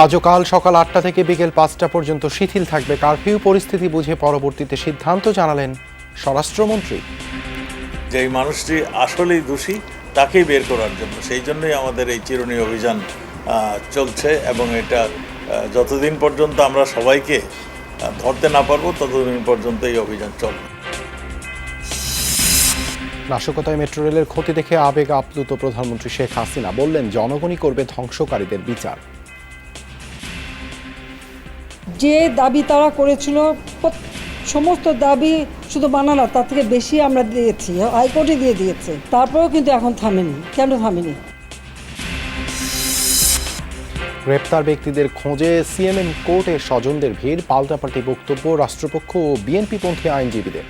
আজও কাল সকাল আটটা থেকে বিকেল পাঁচটা পর্যন্ত শিথিল থাকবে কারফিউ। পরিস্থিতি বুঝে পরবর্তীতে সিদ্ধান্ত জানালেন স্বরাষ্ট্রমন্ত্রী। যে মানুষটি আসলেই দোষী তাকেই বের করার জন্য। সেই জন্যই আমাদের এই চিরুনি অভিযান চলছে এবং এটা যতদিন পর্যন্ত আমরা সবাইকে ধরতে না পারব ততদিন পর্যন্ত এই অভিযান চলবে। নাশকতায় মেট্রো রেলের ক্ষতি দেখে আবেগ আপ্লুত প্রধানমন্ত্রী শেখ হাসিনা। বললেন জনগণই করবে ধ্বংসকারীদের বিচার। যে দাবি তারা করেছিল সমস্ত দাবি শুধু বানানা তার থেকে বেশি আমরা দিয়েছি হাইকোর্টে দিয়ে দিয়েছে। তারপরেও কিন্তু এখন থামেনি। কেন থামেনি? গ্রেপ্তার ব্যক্তিদের খোঁজে সিএমএম কোর্টে স্বজনদের ভিড় পাল্টাপাল্টি বক্তব্য রাষ্ট্রপক্ষ ও বিএনপি পন্থী আইনজীবীদের।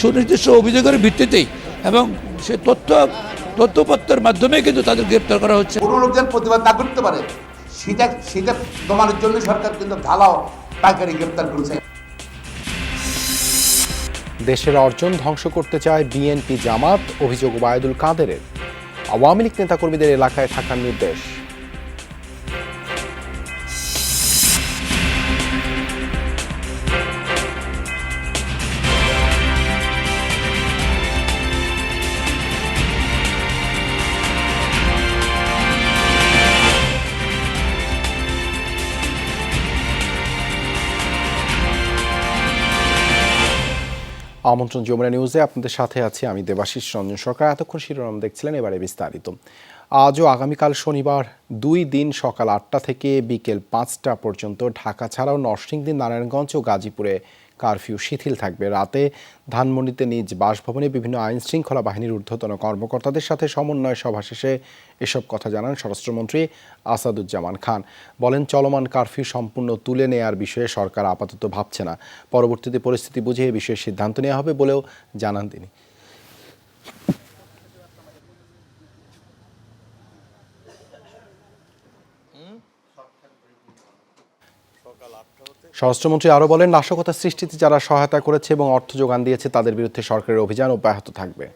সুনির্দিষ্ট অভিযোগের ভিত্তিতেই এবং সে তথ্য তথ্যপত্রের মাধ্যমে কিন্তু তাদের গ্রেপ্তার করা হচ্ছে। কোনো লোকজন প্রতিবাদ না করতে পারে। সেটা সেটা তোমার জন্য সরকার কিন্তু ঢালাও পাইকারি গ্রেপ্তার করেছে। দেশের অর্জন ধ্বংস করতে চায় বিএনপি জামাত, অভিযোগ ওবায়দুল কাদেরের। আওয়ামী লীগ নেতাকর্মীদের এলাকায় থাকার নির্দেশ। আমন্ত্রণ যমুনা নিউজে আপনাদের সাথে আছি আমি দেবাশিস রঞ্জন সরকার। এতক্ষণ শিরোনাম দেখছিলেন এবারে বিস্তারিত। আজও আগামীকাল শনিবার দুই দিন সকাল আটটা থেকে বিকেল পাঁচটা পর্যন্ত ঢাকা ছাড়াও নরসিংদী, নারায়ণগঞ্জ ও গাজীপুরে কারফিউ শিথিল থাকবে। রাতে ধানমন্ডিতে নিজ বাসভবনে বিভিন্ন আইন শৃঙ্খলা বাহিনীর ঊর্ধ্বতন কর্মকর্তাদের সাথে সমন্বয় সভা শেষে এসব কথা জানান স্বরাষ্ট্রমন্ত্রী আসাদুজ্জামান খান। বলেন, চলমান কারফিউ সম্পূর্ণ তুলে নেয়ার বিষয়ে সরকার আপাতত ভাবছে না। পরবর্তীতে পরিস্থিতি বুঝে এ বিষয়ে সিদ্ধান্ত নেওয়া হবে বলেও জানান তিনি। স্বরাষ্ট্রমন্ত্রী আরও বলেন, নাশকতা সৃষ্টিতে যারা সহায়তা করেছে এবং অর্থ যোগান দিয়েছে, তাদের বিরুদ্ধে সরকারের অভিযান অব্যাহত থাকবে।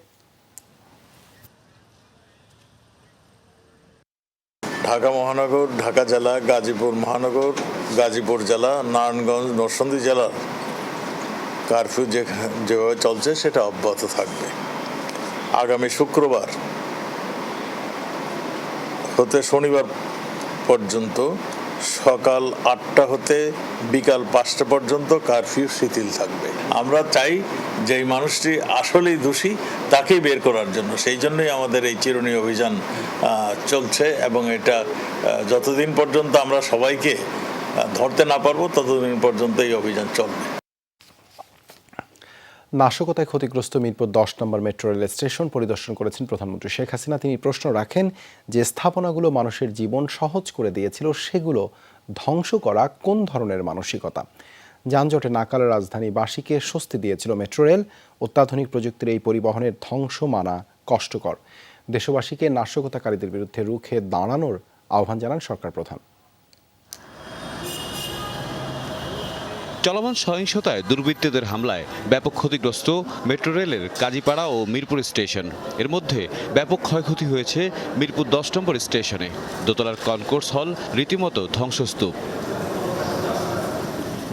ঢাকা মহানগর, ঢাকা জেলা, গাজীপুর মহানগর, গাজীপুর জেলা, নারায়ণগঞ্জ, নরসিংদী জেলা। কারফিউ যে যেভাবে চলছে, সেটা অব্যাহত থাকবে। আগামী শুক্রবার হতে শনিবার পর্যন্ত সকাল আটটা হতে বিকাল পাঁচটা পর্যন্ত কারফিউ শিথিল থাকবে। আমরা চাই যে মানুষটি আসলেই দোষী, তাকেই বের করার জন্য। সেই জন্যই আমাদের এই চিরুনি অভিযান চলছে এবং এটা যতদিন পর্যন্ত আমরা সবাইকে ধরতে না পারব, ততদিন পর্যন্ত এই অভিযান চলবে। নাশকতায় ক্ষতিগ্রস্ত মিরপুর দশ নম্বর মেট্রো রেল স্টেশন পরিদর্শন করেছেন প্রধানমন্ত্রী শেখ হাসিনা। তিনি প্রশ্ন রাখেন যে, স্থাপনাগুলো মানুষের জীবন সহজ করে দিয়েছিল, সেগুলো ধ্বংস করা কোন ধরনের মানসিকতা? যানজটে নাকালের রাজধানীবাসীকে স্বস্তি দিয়েছিল মেট্রো রেল। অত্যাধুনিক প্রযুক্তির এই পরিবহনের ধ্বংস মানা কষ্টকর। দেশবাসীকে নাশকতাকারীদের বিরুদ্ধে রুখে দাঁড়ানোর আহ্বান জানান সরকার প্রধান। চলমান সহিংসতায় দুর্বৃত্তদের হামলায় ব্যাপক ক্ষতিগ্রস্ত মেট্রো রেলের কাজীপাড়া ও মিরপুর স্টেশন। এর মধ্যে ব্যাপক ক্ষয়ক্ষতি হয়েছে মিরপুর দশ নম্বর স্টেশনে। দোতলার কনকোর্স হল রীতিমতো ধ্বংসস্তূপ।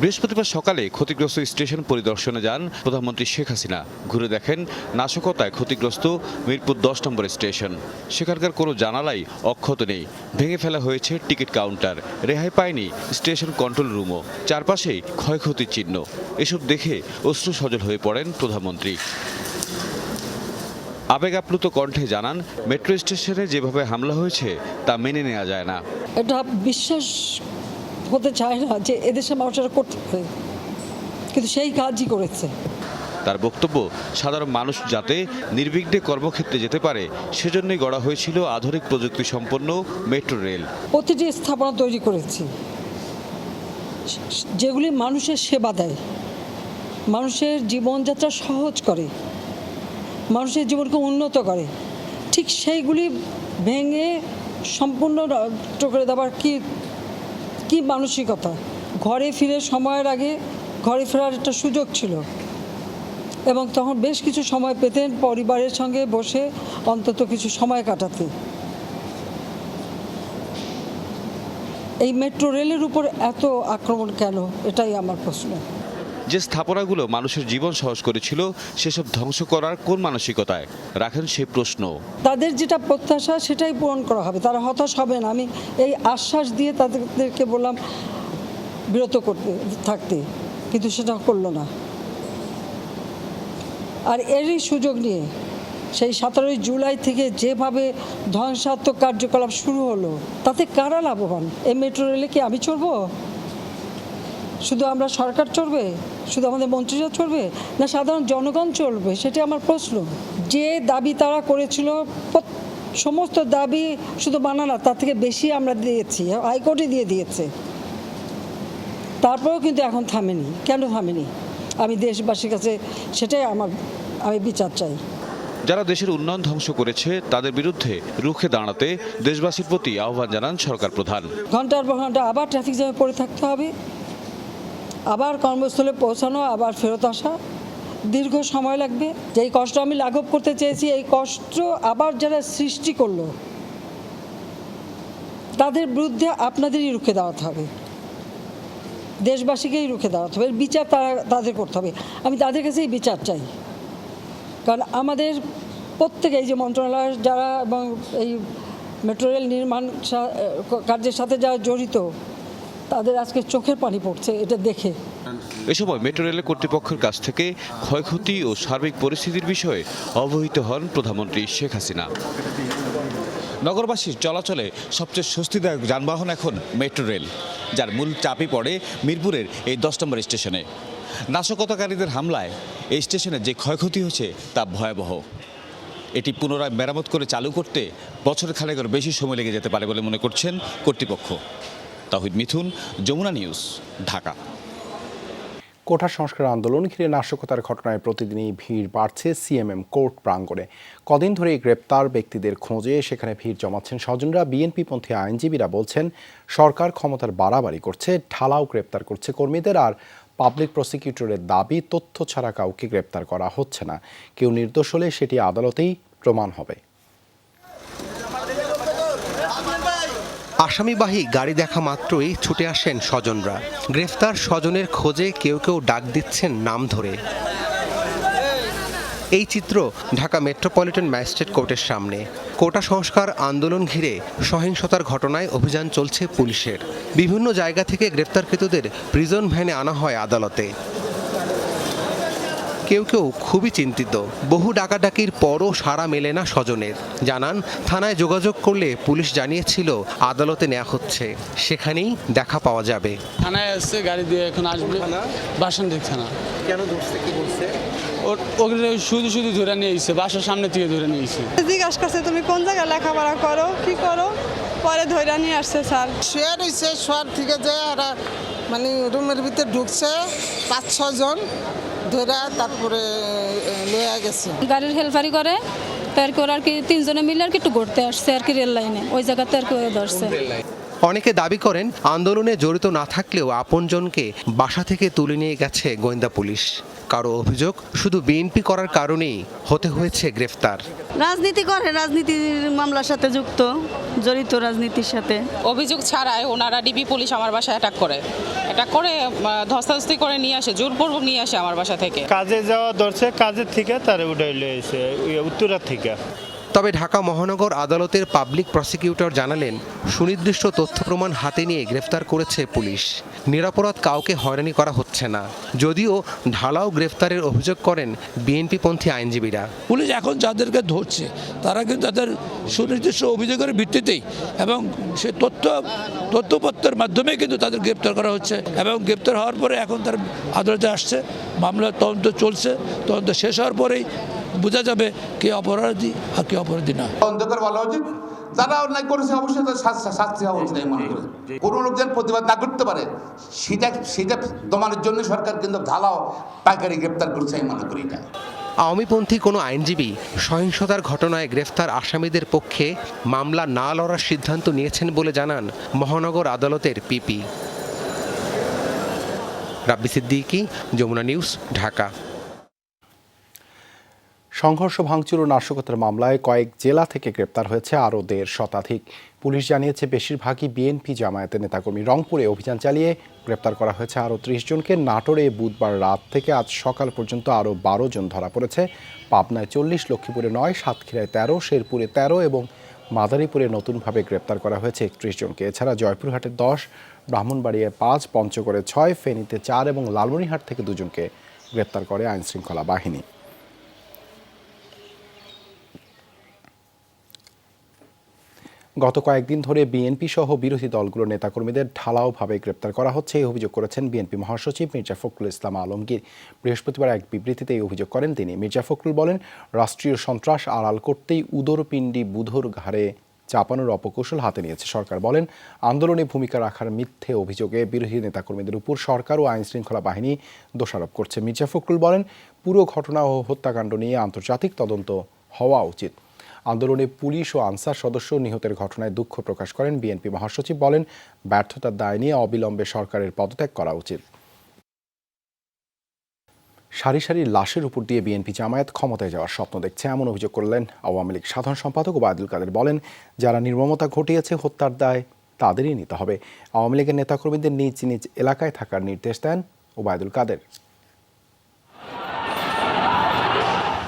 বৃহস্পতিবার সকালে ক্ষতিগ্রস্ত স্টেশন পরিদর্শনে যান প্রধানমন্ত্রী শেখ হাসিনা। ঘুরে দেখেন নাশকতায় ক্ষতিগ্রস্ত মিরপুর দশ নম্বর স্টেশন। সেখানকার কোনো জানালাই অক্ষত নেই। ভেঙে ফেলা হয়েছে টিকিট কাউন্টার। রেহাই পায়নি স্টেশন কন্ট্রোল রুমও। চারপাশেই ক্ষয়ক্ষতির চিহ্ন। এসব দেখে অশ্রু সজল হয়ে পড়েন প্রধানমন্ত্রী। আবেগ আপ্লুত কণ্ঠে জানান, মেট্রো স্টেশনে যেভাবে হামলা হয়েছে, তা মেনে নেওয়া যায় না। এটা বিশ্বাস হতে চায় না যে এদেশের মানুষেরা করতে পারে কিন্তু সেই কাজই করেছে। তার বক্তব্য সাধারণ মানুষ যাতে নির্বিঘ্নে কর্মক্ষেত্রে যেতে পারে সেজন্যই গড়া হয়েছিল আধুনিক প্রযুক্তি সম্পন্ন মেট্রো রেল। প্রতিটি স্থাপনা তৈরি করেছি। যেগুলি মানুষের সেবা দেয়। মানুষের জীবনযাত্রা সহজ করে। মানুষের জীবনকে উন্নত করে। ঠিক সেইগুলি ভেঙে সম্পূর্ণ নষ্ট করে দেওয়ার কি কি মানসিকতা। ঘরে ফিরে সময়ের আগে ঘরে ফেরার একটা সুযোগ ছিল এবং তখন বেশ কিছু সময় পেতেন পরিবারের সঙ্গে বসে অন্তত কিছু সময় কাটাতে। এই মেট্রো রেলের উপর এত আক্রমণ কেন? এটাই আমার প্রশ্ন। যে স্থাপনাগুলো মানুষের জীবন সহজ করেছিল, সেসব ধ্বংস করার কোন মানসিকতায়? রাখেন সেই প্রশ্ন। তাদের যেটা প্রত্যাশা, সেটাই পূরণ করা হবে। তারা হতাশ হবে না। আমি এই আশ্বাস দিয়ে তাদেরকে বললাম, বিরত করতে, থাকতে। কিন্তু সেটা করল না। আর এরই সুযোগ নিয়ে, সেই সতেরোই জুলাই থেকে যেভাবে ধ্বংসাত্মক কার্যকলাপ শুরু হলো, তাতে কারা লাভবান? এই মেট্রো রেলে কি আমি চড়বো? শুধু আমরা সরকার চলবে শুধু আমাদের মন্ত্রীরা চলবে না সাধারণ জনগণ চলবে সেটা আমার প্রশ্ন। যে দাবি তারা করেছিল সমস্ত দাবি শুধু মানা না তার থেকে বেশি আমরা দিয়েছি হাইকোর্টে দিয়ে দিয়েছে। তারপরেও কিন্তু এখন থামেনি। কেন থামেনি? আমি দেশবাসীর কাছে সেটাই আমার আমি বিচার চাই। যারা দেশের উন্নয়ন ধ্বংস করেছে তাদের বিরুদ্ধে রুখে দাঁড়াতে দেশবাসীর প্রতি আহ্বান জানান সরকার প্রধান। ঘণ্টার পর ঘণ্টা আবার ট্রাফিক জ্যামে পড়ে থাকতে হবে। আবার কর্মস্থলে পৌঁছানো, আবার ফেরত আসা। দীর্ঘ সময় লাগবে। যেই কষ্ট আমি লাঘব করতে চেয়েছি, এই কষ্ট আবার যারা সৃষ্টি করল, তাদের বিরুদ্ধে আপনাদেরই রুখে দাঁড়াতে হবে। দেশবাসীকেই রুখে দাঁড়াতে হবে। বিচার তারা তাদের করতে হবে। আমি তাদের কাছেই বিচার চাই। কারণ আমাদের প্রত্যেকে এই যে মন্ত্রণালয়ের যারা এবং এই মেট্রো রেল নির্মাণ কার্যের সাথে যারা জড়িত তাদের আজকে চোখের পানি পড়ছে এটা দেখে। এ সময় মেট্রো রেলের কর্তৃপক্ষের কাছ থেকে ক্ষয়ক্ষতি ও সার্বিক পরিস্থিতির বিষয়ে অবহিত হন প্রধানমন্ত্রী শেখ হাসিনা। নগরবাসীর চলাচলে সবচেয়ে স্বস্তিদায়ক যানবাহন এখন মেট্রো রেল যার মূল চাপই পড়ে মিরপুরের এই দশ নম্বর স্টেশনে। নাশকতাকারীদের হামলায় এই স্টেশনে যে ক্ষয়ক্ষতি হয়েছে তা ভয়াবহ। এটি পুনরায় মেরামত করে চালু করতে বছর খানেকের বেশি সময় লেগে যেতে পারে বলে মনে করছেন কর্তৃপক্ষ। তাহিদ মিথুন, যমুনা নিউজ, ঢাকা। কোঠা সংস্কার আন্দোলন ঘিরে নাশকতার ঘটনায় প্রতিদিনই ভিড় বাড়ছে সিএমএম কোর্ট প্রাঙ্গণে। কদিন ধরে গ্রেপ্তার ব্যক্তিদের খোঁজে সেখানে ভিড় জমাচ্ছেন স্বজনরা। বিএনপিপন্থী আইনজীবীরা বলছেন, সরকার ক্ষমতার বাড়াবাড়ি করছে, ঢালাও গ্রেপ্তার করছে কর্মীদের আর পাবলিক প্রসিকিউটরের দাবি, তথ্য ছাড়া কাউকে গ্রেপ্তার করা হচ্ছে না। কেউ নির্দোষ হলে সেটি আদালতেই প্রমাণ হবে। আসামিবাহী গাড়ি দেখা মাত্রই ছুটে আসেন স্বজনরা। গ্রেফতার স্বজনের খোঁজে কেউ কেউ ডাক দিচ্ছেন নাম ধরে। এই চিত্র ঢাকা মেট্রোপলিটন ম্যাজিস্ট্রেট কোর্টের সামনে। কোটা সংস্কার আন্দোলন ঘিরে সহিংসতার ঘটনায় অভিযান চলছে পুলিশের। বিভিন্ন জায়গা থেকে গ্রেফতারকৃতদের প্রিজন ভ্যানে আনা হয় আদালতে। কেউ কেউ খুবই চিন্তিত। বহু ডাকাডাকির পরও সাড়া মেলে না স্বজনের। জানান থানায় যোগাযোগ করলে পুলিশ জানিয়েছিল আদালতে নেওয়া হচ্ছে। সেখানেই দেখা পাওয়া যাবে। থানায় আসছে গাড়ি দিয়ে এখন আসবে। বাসন্তী থানা। কেন ধরছে? কি বলছে? ও- ওগুলো শুধু শুধু ধরে নিয়ে এসেছে বাসার সামনে থেকে ধরে নিয়ে এসেছে জিজ্ঞাসা করছে তুমি কোন জায়গায় লেখাপড়া করো? কি করো? পরে ধৈর্য নিয়ে আসছে স্যার। শুয়ে রয়েছে শোয়ার থেকে যে আর মানে রুমের ভিতরে ঢুকছে। পাঁচ ছজন ধরে তারপরে লয়ে গেছে। গাড়ির হেলফারি করে তার করে আর কি তিনজনে মিলে আর কি একটু ঘুরতে আসছে আর কি রেল লাইনে। ওই জায়গাতে আর কি ধরছে। অনেকে দাবি করেন আন্দোলনে জড়িত না থাকলেও আপনজনকে বাসা থেকে তুলে নিয়ে গেছে গোয়েন্দা পুলিশ। কারও অভিযোগ শুধু বিএনপি করার কারণেই হতে হয়েছে গ্রেফতার। রাজনীতি করে রাজনীতির মামলার সাথে যুক্ত জড়িত রাজনীতির সাথে। অভিযোগ ছাড়াই ওনারা ডিবি পুলিশ আমার বাসায় অ্যাটাক করে। অ্যাটাক করে ধস্তাধস্তি করে নিয়ে আসে জোরপূর্বক নিয়ে আসে আমার বাসা থেকে। কাজে যাওয়া ধরছে কাজের থেকে তার উঠাই লয়েছে উত্তরা থেকে। তবে ঢাকা মহানগর আদালতের পাবলিক প্রসিকিউটর জানালেন, সুনির্দিষ্ট তথ্য প্রমাণ হাতে নিয়ে গ্রেফতার করেছে পুলিশ। নিরাপরাধ কাউকে হয়রানি করা হচ্ছে না। যদিও ঢালাও গ্রেফতারের অভিযোগ করেন বিএনপিপন্থী আইনজীবীরা। পুলিশ এখন যাদেরকে ধরছে, তারা কিন্তু তাদের সুনির্দিষ্ট অভিযোগের ভিত্তিতেই এবং সে তথ্য, তথ্যপত্রের মাধ্যমে কিন্তু তাদের গ্রেপ্তার করা হচ্ছে এবং গ্রেপ্তার হওয়ার পরে এখন তার আদালতে আসছে। মামলার তদন্ত চলছে, তদন্ত শেষ হওয়ার পরেই বোঝা যাবে কে অপরাধী আর কে অপরাধী না। তদন্ত করে বলা উচিত যারা অন্যায় করেছে অবশ্যই তাদের শাস্তি- শাস্তি হওয়া উচিত মনে করি। কোনো লোক যেন প্রতিবাদ না করতে পারে সেটা সেটা দমানোর জন্য সরকার কিন্তু ঢালাও পাইকারি গ্রেপ্তার করছে আমি মনে করি না আওয়ামীপন্থী কোনো আইনজীবী সহিংসতার ঘটনায় গ্রেফতার আসামিদের পক্ষে মামলা না লড়ার সিদ্ধান্ত নিয়েছেন বলে জানান মহানগর আদালতের পিপি। রাব্বি সিদ্দিকি যমুনা নিউজ ঢাকা। সংঘর্ষ, ভাঙচুর ও নাশকতার মামলায় কয়েক জেলা থেকে গ্রেপ্তার হয়েছে আরও দেড় শতাধিক। পুলিশ জানিয়েছে, বেশিরভাগই বিএনপি জামায়াতের নেতাকর্মী। রংপুরে অভিযান চালিয়ে গ্রেপ্তার করা হয়েছে আরও ত্রিশ জনকে। নাটোরে বুধবার রাত থেকে আজ সকাল পর্যন্ত আরও বারো জন ধরা পড়েছে। পাবনায় চল্লিশ, লক্ষ্মীপুরে নয়, সাতক্ষীরায় তেরো, শেরপুরে তেরো এবং মাদারীপুরে নতুনভাবে গ্রেপ্তার করা হয়েছে একত্রিশ জনকে। এছাড়া জয়পুরহাটে দশ, ব্রাহ্মণবাড়িয়ায় পাঁচ, পঞ্চগড়ে ছয়, ফেনীতে চার এবং লালমনিরহাট থেকে দুজনকে গ্রেপ্তার করে আইনশৃঙ্খলা বাহিনী। গত কয়েকদিন ধরে বিএনপি সহ বিরোধী দলগুলোর নেতাকর্মীদের ঢালাওভাবে গ্রেপ্তার করা হচ্ছে, এই অভিযোগ করেছেন বিএনপি মহাসচিব মির্জা ফখরুল ইসলাম আলমগীর। বৃহস্পতিবার এক বিবৃতিতে এই অভিযোগ করেন তিনি। মির্জা ফখরুল বলেন, রাষ্ট্রীয় সন্ত্রাস আড়াল করতেই উদরপিণ্ডি বুধর ঘাড়ে চাপানোর অপকৌশল হাতে নিয়েছে সরকার। বলেন, আন্দোলনে ভূমিকা রাখার মিথ্যে অভিযোগে বিরোধী নেতাকর্মীদের উপর সরকার ও আইন শৃঙ্খলা বাহিনী দোষারোপ করছে। মির্জা ফখরুল বলেন, পুরো ঘটনা ও হত্যাকাণ্ড নিয়ে আন্তর্জাতিক তদন্ত হওয়া উচিত। আন্দোলনে পুলিশ ও আনসার সদস্য নিহতের ঘটনায় দুঃখ প্রকাশ করেন বিএনপি মহাসচিব, বলেন, ব্যর্থতার দায় নিয়ে অবিলম্বে সরকারের পদত্যাগ করা উচিত। সারি সারি লাশের উপর দিয়ে বিএনপি জামায়াত ক্ষমতায় যাওয়ার স্বপ্ন দেখছে এমন অভিযোগ করলেন আওয়ামী লীগ সাধারণ সম্পাদক ওবায়দুল কাদের, বলেন, যারা নির্মমতা ঘটিয়েছে হত্যার দায় তাদেরই নিতে হবে। আওয়ামী লীগের নেতাকর্মীদের নিজ নিজ এলাকায় থাকার নির্দেশ দেন ওবায়দুল কাদের।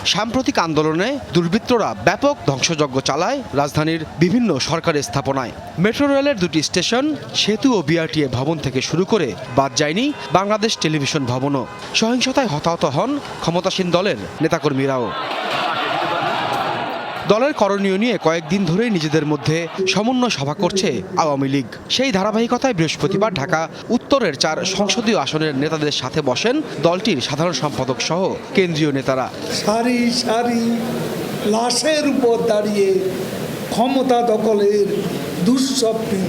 সাম্প্রতিক আন্দোলনে দুর্বৃত্তরা ব্যাপক ধ্বংসযজ্ঞ চালায় রাজধানীর বিভিন্ন সরকারি স্থাপনায়। মেট্রো রেলের দুটি স্টেশন, সেতু ও বিআরটিএ ভবন থেকে শুরু করে বাদ যায়নি বাংলাদেশ টেলিভিশন ভবনও। সহিংসতায় হতাহত হন ক্ষমতাসীন দলের নেতাকর্মীরাও। দলের করণীয় নিয়ে কয়েকদিন ধরেই নিজেদের মধ্যে সমন্বয় সভা করছে আওয়ামী লীগ। সেই ধারাবাহিকতায় বৃহস্পতিবার ঢাকা উত্তরের চার সংসদীয় আসনের নেতাদের সাথে বসেন দলটির সাধারণ সম্পাদক সহ কেন্দ্রীয় নেতারা। সারি সারি লাশের উপর দাঁড়িয়ে ক্ষমতা দখলের দুঃস্বপ্নে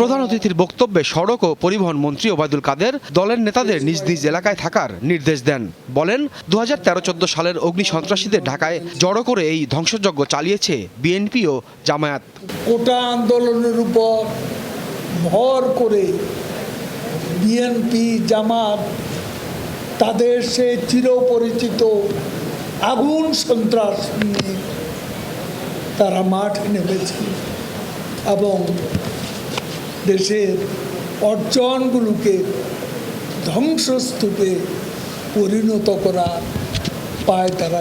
প্রধান অতিথির বক্তব্যে সড়ক ও পরিবহন মন্ত্রী ওবায়দুল কাদের দলের নেতাদের নিজ নিজ এলাকায় থাকার নির্দেশ দেন। বলেন দু হাজার তেরো চোদ্দ সালের অগ্নি সন্ত্রাসীদের ঢাকায় জড়ো করে এই ধ্বংসযজ্ঞ চালিয়েছে বিএনপি ও জামায়াত। কোটা আন্দোলনের উপর ভর করে বিএনপি, জামাত তাদের সে চিরপরিচিত আগুন সন্ত্রাস নিয়ে তারা মাঠে নেমেছে। এবং দেশের অর্জনগুলোকে ধ্বংসস্তূপে পরিণত করা পায় তারা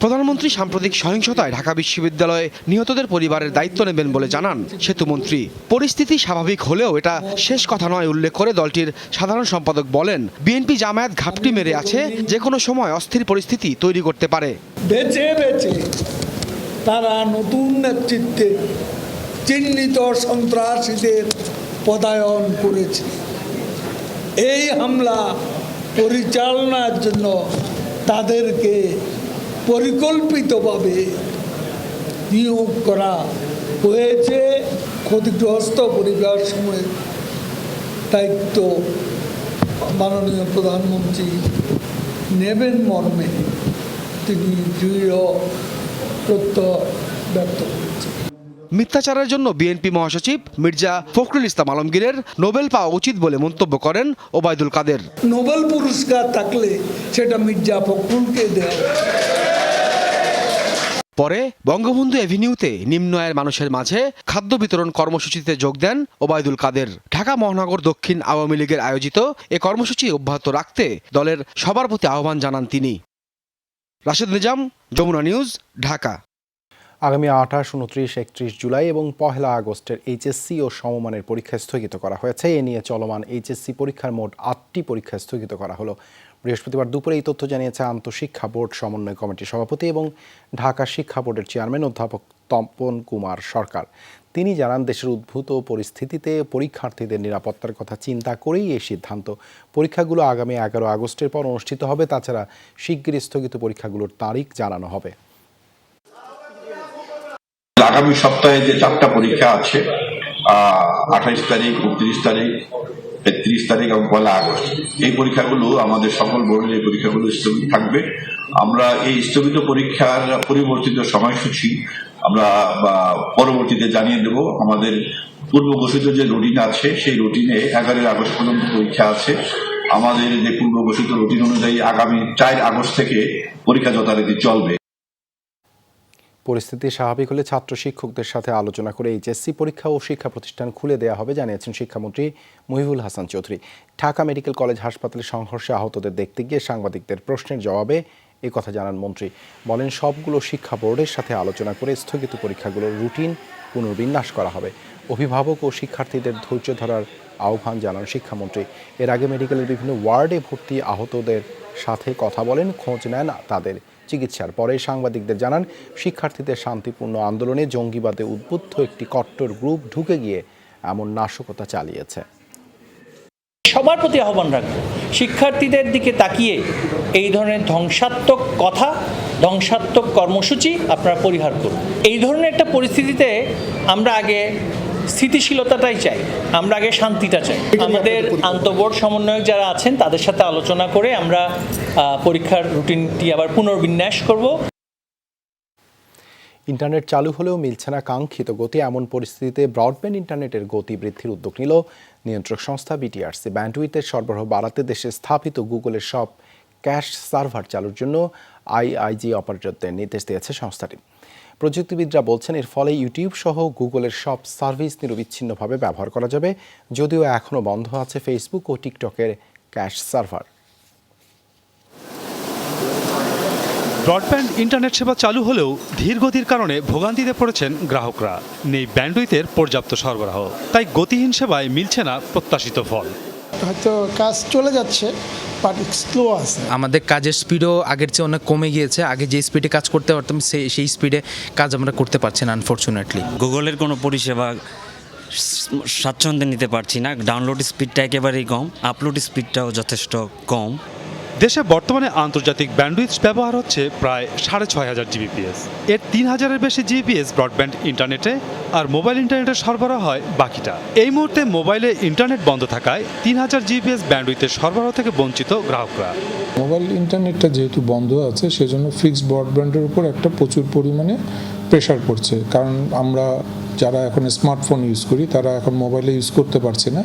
প্রধানমন্ত্রী সাম্প্রতিক সহিংসতায় ঢাকা বিশ্ববিদ্যালয়ে নিহতদের পরিবারের দায়িত্ব নেবেন বলে জানান সেতুমন্ত্রী। পরিস্থিতি স্বাভাবিক হলেও এটা শেষ কথা নয় উল্লেখ করে দলটির সাধারণ সম্পাদক বলেন বিএনপি জামায়াত ঘাপটি মেরে আছে যে কোনো সময় অস্থির পরিস্থিতি তৈরি করতে পারে। বেছে বেঁচে তারা নতুন নেতৃত্বে চিহ্নিত সন্ত্রাসীদের পদায়ন করেছে। এই হামলা পরিচালনার জন্য তাদেরকে পরিকল্পিতভাবে নিয়োগ করা হয়েছে। ক্ষতিগ্রস্ত পরিবার সময়ের দায়িত্ব মাননীয় প্রধানমন্ত্রী নেবেন মর্মে। তিনি দৃঢ় প্রত্যয় ব্যক্ত করেছেন। মিথ্যাচারের জন্য বিএনপি মহাসচিব মির্জা ফখরুল ইসলাম আলমগীরের নোবেল পাওয়া উচিত বলে মন্তব্য করেন ওবায়দুল কাদের। নোবেল পুরস্কার থাকলে সেটা মির্জা ফখরুলকে দেওয়া পরে বঙ্গবন্ধু এভিনিউতে নিম্ন আয়ের মানুষের মাঝে খাদ্য বিতরণ কর্মসূচিতে যোগ দেন ওবায়দুল কাদের। ঢাকা মহানগর দক্ষিণ আওয়ামী লীগের আয়োজিত এ কর্মসূচি অব্যাহত রাখতে দলের সবার প্রতি আহ্বান জানান তিনি। রাশেদ নিজাম যমুনা নিউজ ঢাকা। আগামী আঠাশ, উনত্রিশ, একত্রিশ জুলাই এবং পহেলা আগস্টের এইচএসসি ও সমমানের পরীক্ষা স্থগিত করা হয়েছে। এ নিয়ে চলমান এইচএসসি পরীক্ষার মোট আটটি পরীক্ষা স্থগিত করা হলো। বৃহস্পতিবার দুপুরে এই তথ্য জানিয়েছে আন্তঃশিক্ষা বোর্ড সমন্বয় কমিটির সভাপতি এবং ঢাকা শিক্ষা বোর্ডের চেয়ারম্যান অধ্যাপক তপন কুমার সরকার। তিনি জানান, দেশের উদ্ভূত পরিস্থিতিতে পরীক্ষার্থীদের নিরাপত্তার কথা চিন্তা করেই এই সিদ্ধান্ত। পরীক্ষাগুলো আগামী এগারো আগস্টের পর অনুষ্ঠিত হবে। তাছাড়া শিগগিরই স্থগিত পরীক্ষাগুলোর তারিখ জানানো হবে। আগামী সপ্তাহে যে চারটা পরীক্ষা আছে আঠাইশ তারিখ, উনত্রিশ তারিখ, তেত্রিশ তারিখ এবং পয়লা আগস্ট, এই পরীক্ষাগুলো আমাদের সকল বোর্ডের এই পরীক্ষাগুলো স্থগিত থাকবে। আমরা এই স্থগিত পরীক্ষার পরিবর্তিত সময়সূচি আমরা পরবর্তীতে জানিয়ে দেব। আমাদের পূর্ব ঘোষিত যে রুটিন আছে, সেই রুটিনে এগারোই আগস্ট পর্যন্ত পরীক্ষা আছে। আমাদের যে পূর্ব ঘোষিত রুটিন অনুযায়ী আগামী চার আগস্ট থেকে পরীক্ষা যথারীতি চলবে। পরিস্থিতি স্বাভাবিক হলে ছাত্র শিক্ষকদের সাথে আলোচনা করে এইচএসসি পরীক্ষা ও শিক্ষা প্রতিষ্ঠান খুলে দেওয়া হবে, জানিয়েছেন শিক্ষামন্ত্রী মহিবুল হাসান চৌধুরী। ঢাকা মেডিকেল কলেজ হাসপাতালে সংঘর্ষে আহতদের দেখতে গিয়ে সাংবাদিকদের প্রশ্নের জবাবে এ কথা জানান মন্ত্রী। বলেন, সবগুলো শিক্ষা বোর্ডের সাথে আলোচনা করে স্থগিত পরীক্ষাগুলোর রুটিন পুনর্বিন্যাস করা হবে। অভিভাবক ও শিক্ষার্থীদের ধৈর্য ধরার আহ্বান জানান শিক্ষামন্ত্রী। এর আগে মেডিকেলের বিভিন্ন ওয়ার্ডে ভর্তি আহতদের সাথে কথা বলেন, খোঁজ নেন তাদের চিকিৎসার পরে সাংবাদিকদের জানান, শিক্ষার্থীদের শান্তিপূর্ণ আন্দোলনে জঙ্গিবাদে উদ্বুদ্ধ একটি কট্টর গ্রুপ ঢুকে গিয়ে এমন নাশকতা চালিয়েছে। সবার প্রতি আহ্বান রাখব, শিক্ষার্থীদের দিকে তাকিয়ে এই ধরনের ধ্বংসাত্মক কথা, ধ্বংসাত্মক কর্মসূচি আপনারা পরিহার করুন। এই ধরনের একটা পরিস্থিতিতে আমরা আগে স্থিতিশীলতাটাই চাই আমরা আগে শান্তিটা চাই। আমাদের আন্তঃবোর্ড সমন্বয়ক যারা আছেন তাদের সাথে আলোচনা করে আমরা পরীক্ষার রুটিনটি আবার পুনর্বিন্যাস করব। ইন্টারনেট চালু হলেও মিলছে না কাঙ্ক্ষিত গতি। এমন পরিস্থিতিতে ব্রডব্যান্ড ইন্টারনেটের গতি বৃদ্ধির উদ্যোগ নিল নিয়ন্ত্রক সংস্থা বিটিআরসি। ব্যান্ডউইথের সরবরাহ বাড়াতে দেশে স্থাপিত গুগলের সব ক্যাশ সার্ভার চালুর জন্য আইআইজি অপারেটরদের নির্দেশ দিয়েছে সংস্থাটি। প্রযুক্তিবিদরা বলছেন এর ফলে ইউটিউব সহ গুগলের সব সার্ভিস নিরবিচ্ছিন্নভাবে ব্যবহার করা যাবে যদিও এখনও বন্ধ আছে ফেসবুক ও টিকটকের ক্যাশ সার্ভার। ব্রডব্যান্ড ইন্টারনেট সেবা চালু হলেও ধীর গতির কারণে ভোগান্তিতে পড়েছেন গ্রাহকরা। নেই ব্যান্ডউইথের পর্যাপ্ত সরবরাহ তাই গতিহীন সেবায় মিলছে না প্রত্যাশিত ফল। হয়তো কাজ চলে যাচ্ছে বাট স্লো আছে আমাদের কাজের স্পিডও আগের চেয়ে অনেক কমে গিয়েছে। আগে যে স্পিডে কাজ করতে পারতাম সেই সেই স্পিডে কাজ আমরা করতে পারছি না আনফর্চুনেটলি গুগলের কোনো পরিষেবা স্বাচ্ছন্দ্যে নিতে পারছি না। ডাউনলোড স্পিডটা একেবারেই কম আপলোড স্পিডটাও যথেষ্ট কম। দেশে বর্তমানে আন্তর্জাতিক ব্যান্ডউইথ ব্যবহার হচ্ছে প্রায় সাড়ে ছয় হাজার জিবিপিএস। এর তিন হাজারের বেশি জিবিপিএস ব্রডব্যান্ড ইন্টারনেটে আর মোবাইল ইন্টারনেটে সরবরাহ হয় বাকিটা। এই মুহূর্তে মোবাইলে ইন্টারনেট বন্ধ থাকায় তিন হাজার জিবিএস ব্যান্ডউইথের সরবরাহ থেকে বঞ্চিত গ্রাহকরা। মোবাইল ইন্টারনেটটা যেহেতু বন্ধ আছে, সেজন্য ফিক্সড ব্রডব্যান্ডের উপর একটা প্রচুর পরিমাণে প্রেশার পড়ছে। কারণ আমরা যারা এখন স্মার্টফোন ইউজ করি, তারা এখন মোবাইলে ইউজ করতে পারছে না।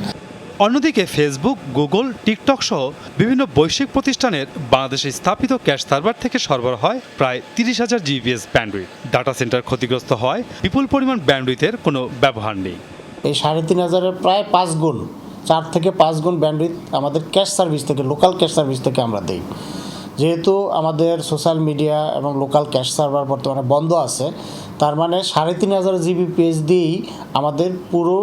অন্যদিকে ফেসবুক গুগল টিকটক সহ বিভিন্ন বৈশ্বিক প্রতিষ্ঠানের বাংলাদেশে স্থাপিত ক্যাশ সার্ভার থেকে সরবরাহ হয় প্রায় তিরিশ হাজার জিবিএস ব্যান্ডউইথ ডাটা সেন্টার ক্ষতিগ্রস্ত হয় বিপুল পরিমাণ ব্যান্ডউইথের কোনো ব্যবহার নেই। এই সাড়ে তিন হাজারের প্রায় পাঁচ গুণ, চার থেকে পাঁচ গুণ ব্যান্ডউইথ আমাদের ক্যাশ সার্ভিস থেকে লোকাল ক্যাশ সার্ভিস থেকে আমরা দিই। যেহেতু আমাদের সোশ্যাল মিডিয়া এবং লোকাল ক্যাশ সার্ভার বর্তমানে বন্ধ আছে, তার মানে সাড়ে তিন হাজার জিবি পেজ দিয়েই আমাদের পুরো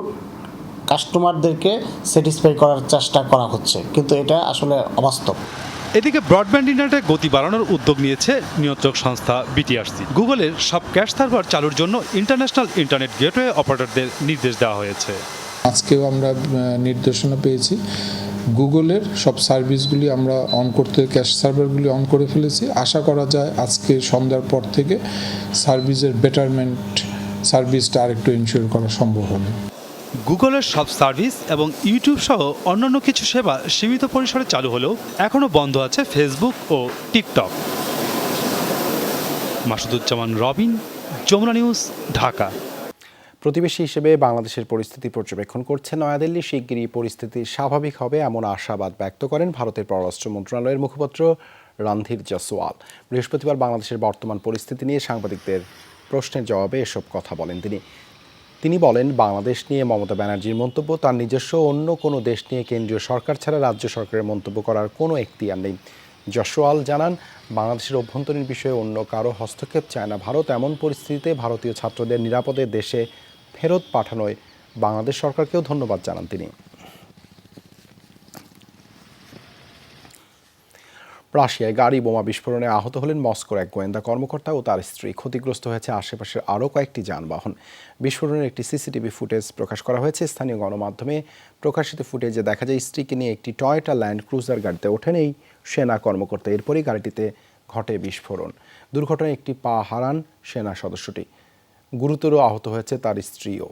কাস্টমারদেরকে স্যাটিসফাই করার চেষ্টা করা হচ্ছে। কিন্তু এটা আসলে অবাস্তব। এদিকে ব্রডব্যান্ড ইন্টারনেটের গতি বাড়ানোর উদ্যোগ নিয়েছে নিয়ন্ত্রক সংস্থা বিটিআরসি গুগলের সব ক্যাশ সার্ভার চালুর জন্য ইন্টারন্যাশনাল ইন্টারনেট গেটওয়ে অপারেটরদের নির্দেশ দেওয়া হয়েছে। আজকেও আমরা নির্দেশনা পেয়েছি। গুগলের সব সার্ভিসগুলি আমরা অন করতে ক্যাশ সার্ভারগুলি অন করে ফেলেছি। আশা করা যায় আজকে সন্ধ্যার পর থেকে সার্ভিসের বেটারমেন্ট সার্ভিসটা আরেকটু ইনশিওর করা সম্ভব হবে। গুগলের সব সার্ভিস এবং ইউটিউব সহ অন্যান্য কিছু সেবা সীমিত পরিসরে চালু হলেও এখনও বন্ধ আছে ফেসবুক ও টিকটক। মাসুদুজ্জামান রবিন, যমুনা নিউজ, ঢাকা। প্রতিবেশী হিসেবে বাংলাদেশের পরিস্থিতি পর্যবেক্ষণ করছে নয়াদিল্লি। শিগগিরই পরিস্থিতি স্বাভাবিক হবে, এমন আশাবাদ ব্যক্ত করেন ভারতের পররাষ্ট্র মন্ত্রণালয়ের মুখপাত্র রণধীর জসওয়াল বৃহস্পতিবার বাংলাদেশের বর্তমান পরিস্থিতি নিয়ে সাংবাদিকদের প্রশ্নের জবাবে এসব কথা বলেন তিনি। তিনি বলেন, বাংলাদেশ নিয়ে মমতা ব্যানার্জির মন্তব্য তার নিজস্ব, অন্য কোনো দেশ নিয়ে কেন্দ্রীয় সরকার ছাড়া রাজ্য সরকারের মন্তব্য করার কোনো এখতিয়ার নেই। যশোয়াল জানান, বাংলাদেশের অভ্যন্তরীণ বিষয়ে অন্য কারও হস্তক্ষেপ চায় না ভারত। এমন পরিস্থিতিতে ভারতীয় ছাত্রদের নিরাপদে দেশে ফেরত পাঠানোয় বাংলাদেশ সরকারকেও ধন্যবাদ জানান তিনি। রাশিয়ায় গাড়ি বোমা বিস্ফোরণে আহত হলেন মস্কোর এক গোয়েন্দা কর্মকর্তা ও তার স্ত্রী। ক্ষতিগ্রস্ত হয়েছে আশেপাশের আরও কয়েকটি যানবাহন। বিস্ফোরণের একটি সিসিটিভি ফুটেজ প্রকাশ করা হয়েছে। স্থানীয় গণমাধ্যমে প্রকাশিত ফুটেজে দেখা যায়, স্ত্রীকে নিয়ে একটি টয়টা ল্যান্ড ক্রুজার গাড়িতে ওঠেন এই সেনা কর্মকর্তা। এরপরই গাড়িটিতে ঘটে বিস্ফোরণ। দুর্ঘটনায় একটি পা হারান সেনা সদস্যটি। গুরুতর আহত হয়েছে তার স্ত্রীও।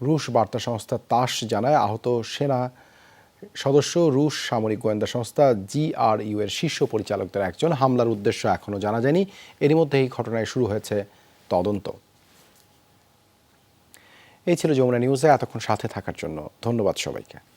রুশ বার্তা সংস্থা তাস জানায়, আহত সেনা সদস্য রুশ সামরিক গোয়েন্দা সংস্থা জিআরইউ এর শীর্ষ পরিচালকদের একজন। হামলার উদ্দেশ্য এখনও জানা যায়নি। এরই মধ্যে এই ঘটনায় শুরু হয়েছে তদন্ত। এই ছিল যমুনা নিউজে। এতক্ষণ সাথে থাকার জন্য ধন্যবাদ সবাইকে।